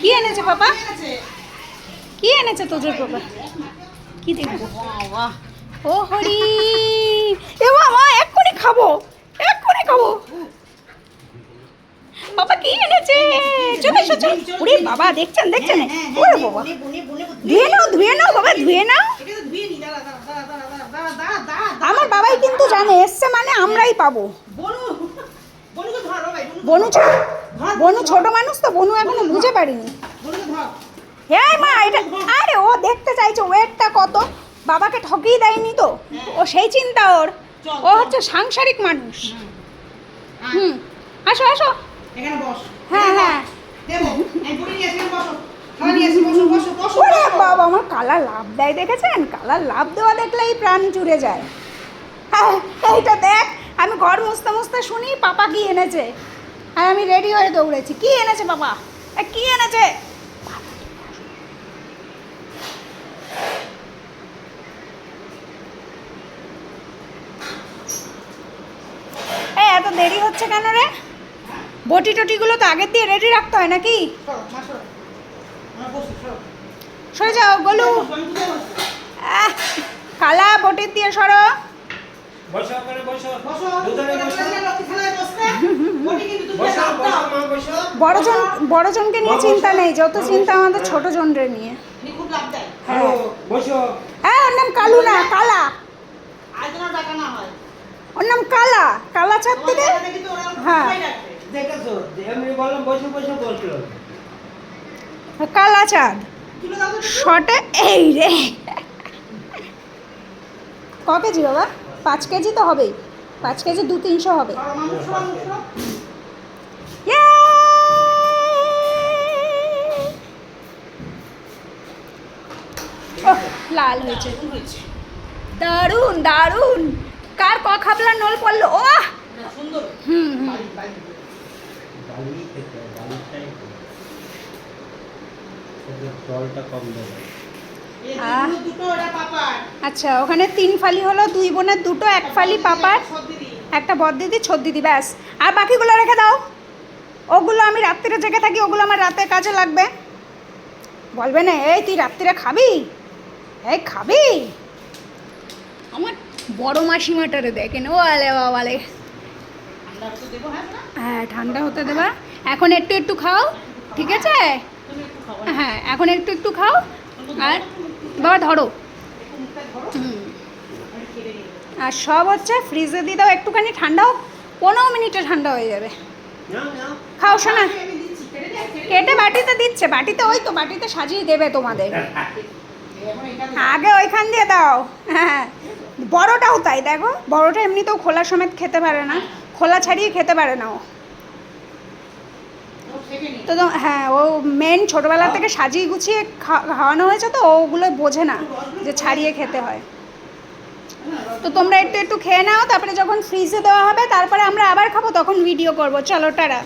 কি এনেছে পাপা কি এনেছে তোজোর পাপা কি দেখব? ও হরি। এ বাবা এক্ষুনি খাব এক্ষুনি খাব। বাবা কি এনেছে? চলে এসো চলো। ওরে বাবা দেখছেন দেখছেন? ওরে বাবা। ধুয়ে নাও ধুয়ে নাও বাবা ধুয়ে নাও। আমার বাবাই কিন্তু জানে এসছে মানে আমরাই পাবো। বনু ছোট বনু ছোট মানুষ তো বনু এখনও বুঝে পারিনি। হ্যাঁ মা এটা আরে ও দেখতে চাইছে ওয়েটটা কত? বাবাকে ঠকিয়ে দেয়নি তো? ও সেই চিন্তা ওর। ও হচ্ছে সাংসারিক মানুষ। হুম। আসো আসো। এখানে বস। হ্যাঁ হ্যাঁ। বাবা আমার কালা লাভ দেয় দেখেছেন? কালা লাভ দেওয়া দেখলেই প্রাণ জুড়ে যায়। হ্যাঁ এইটা দেখ আমি ঘর মুছতে মুছতে শুনি পাপা কি এনেছে। আর আমি রেডি হয়ে দৌড়েছি। কি এনেছে বাবা? এ, কি এনেছে? এই এত দেরি হচ্ছে কেন রে? বটি টটিগুলো তো আগের দিয়ে রেডি রাখতে হয় নাকি? সরো যাও আহ, কালা বটির দিয়ে সরো। বসো বসো। বড়জন বড়জনকে নিয়ে চিন্তা নেই যত চিন্তা আমাদের ছোট জনরে নিয়ে। দেয়। হ্যাঁ হ্যাঁ। ওর নাম কালু না কালা। হয়। ওর নাম কালা কালা ছাদ থেকে? হ্যাঁ। কালা চাঁদ। শটে এই রে। ক কেজি বাবা? পাঁচ কেজি তো হবেই। পাঁচ কেজি দু তিনশো হবে। লাল হয়েছে। দারুণ দারুণ। কার ক খাবলা নল পড়ল? ও আচ্ছা ওখানে তিন ফালি হলো, দুই বোনের দুটো, এক ফালি পাপার, একটা বদ দিদি, ছোট দিদি, ব্যাস। আর বাকিগুলো রেখে দাও। ওগুলো আমি রাত্রিরে জেগে থাকি, ওগুলো আমার রাতে কাজে লাগবে। বলবে না, এই তুই রাত্রিরে খাবি? এই খাবি। আমার বড় মাসিমাটারে দেখেন ও আলে বাবালে। হ্যাঁ হ্যাঁ ঠান্ডা হতে দেবা। এখন একটু একটু খাও, ঠিক আছে? হ্যাঁ এখন একটু একটু খাও। আর বাবা, ধরো। আর সব হচ্ছে ফ্রিজে দিয়ে দাও, একটুখানি ঠান্ডা হোক, পনেরো মিনিটে ঠান্ডা হয়ে যাবে। খাও, শোনা। কেটে বাটিতে দিচ্ছে, বাটিতে ওই তো, বাটিতে সাজিয়ে দেবে তোমাদের। আগে ওইখান দিয়ে দাও। হ্যাঁ বড়টাও তাই, দেখো, বড়টা এমনিতেও খোলা সমেত খেতে পারে না। খোলা ছাড়িয়ে খেতে পারে না ও। তো হ্যাঁ ও মেন ছোটবেলা থেকে সাজিয়ে গুছিয়ে খাওয়ানো হয়েছে তো, ওগুলো বোঝে না যে ছাড়িয়ে খেতে হয়। তো তোমরা একটু একটু খেয়ে নাও, তারপরে যখন ফ্রিজে দেওয়া হবে, তারপরে আমরা আবার খাব, তখন ভিডিও করব। চলো, টাটা।